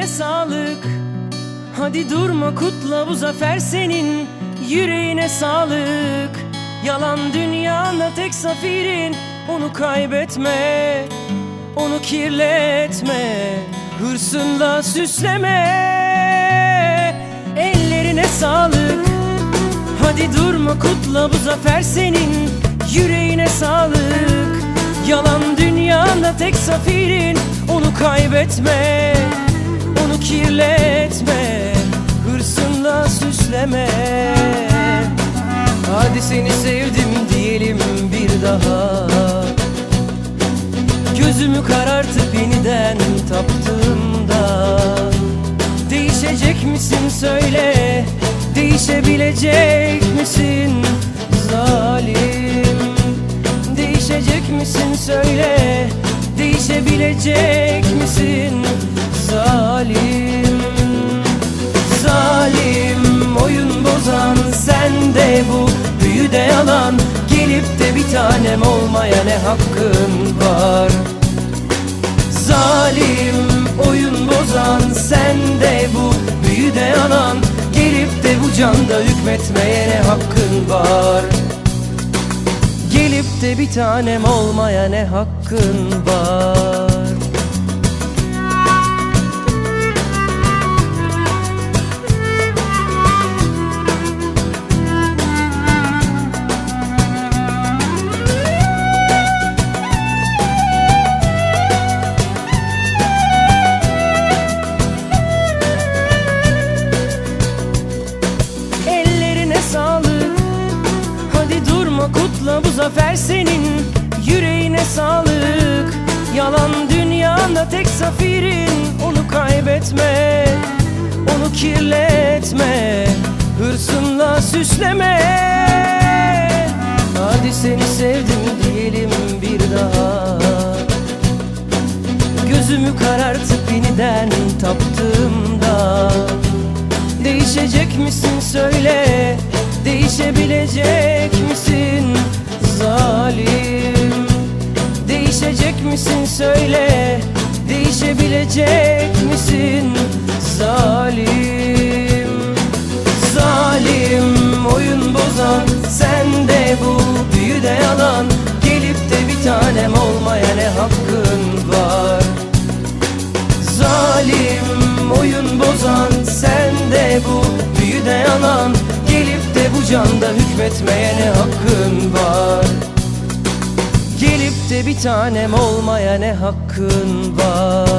Ellerine sağlık. Hadi durma kutla bu zafer senin Yüreğine sağlık. Yalan dünyanda tek zafirin Onu kaybetme Onu kirletme. Hırsınla süsleme Ellerine sağlık. Hadi durma kutla bu zafer senin Yüreğine sağlık. Yalan dünyanda tek zafirin Onu kaybetme kirletme Hırsınla süsleme. Hadi seni sevdim diyelim bir daha. Gözümü karartıp yeniden taptığımda Değişecek misin söyle Değişebilecek misin zalim? Değişecek misin söyle Değişebilecek misin zalim bozan sen de bu. Büyü de yalan Gelip de bir tanem olmaya ne hakkın var? Zalim oyun bozan sen de bu. Büyü de yalan Gelip de bu canda hükmetmeye ne hakkın var? Gelip de bir tanem olmaya ne hakkın var kutla bu zafer senin Yüreğine sağlık. Yalan dünyanda tek zafirin Onu kaybetme Onu kirletme. Hırsınla süsleme. Hadi seni sevdim diyelim bir daha. Gözümü karartıp yeniden taptığımda. Değişecek misin söyle Değişebilecek Değişecek misin söyle. Değişebilecek misin zalim? Zalim oyun bozan sen de bu büyü de yalan. Gelip de bir tanem olmaya ne hakkın var? Zalim oyun bozan sen de bu büyü de yalan. Gelip de bu canda hükmetmeye ne hakkın var De bir tanem olmaya ne hakkın var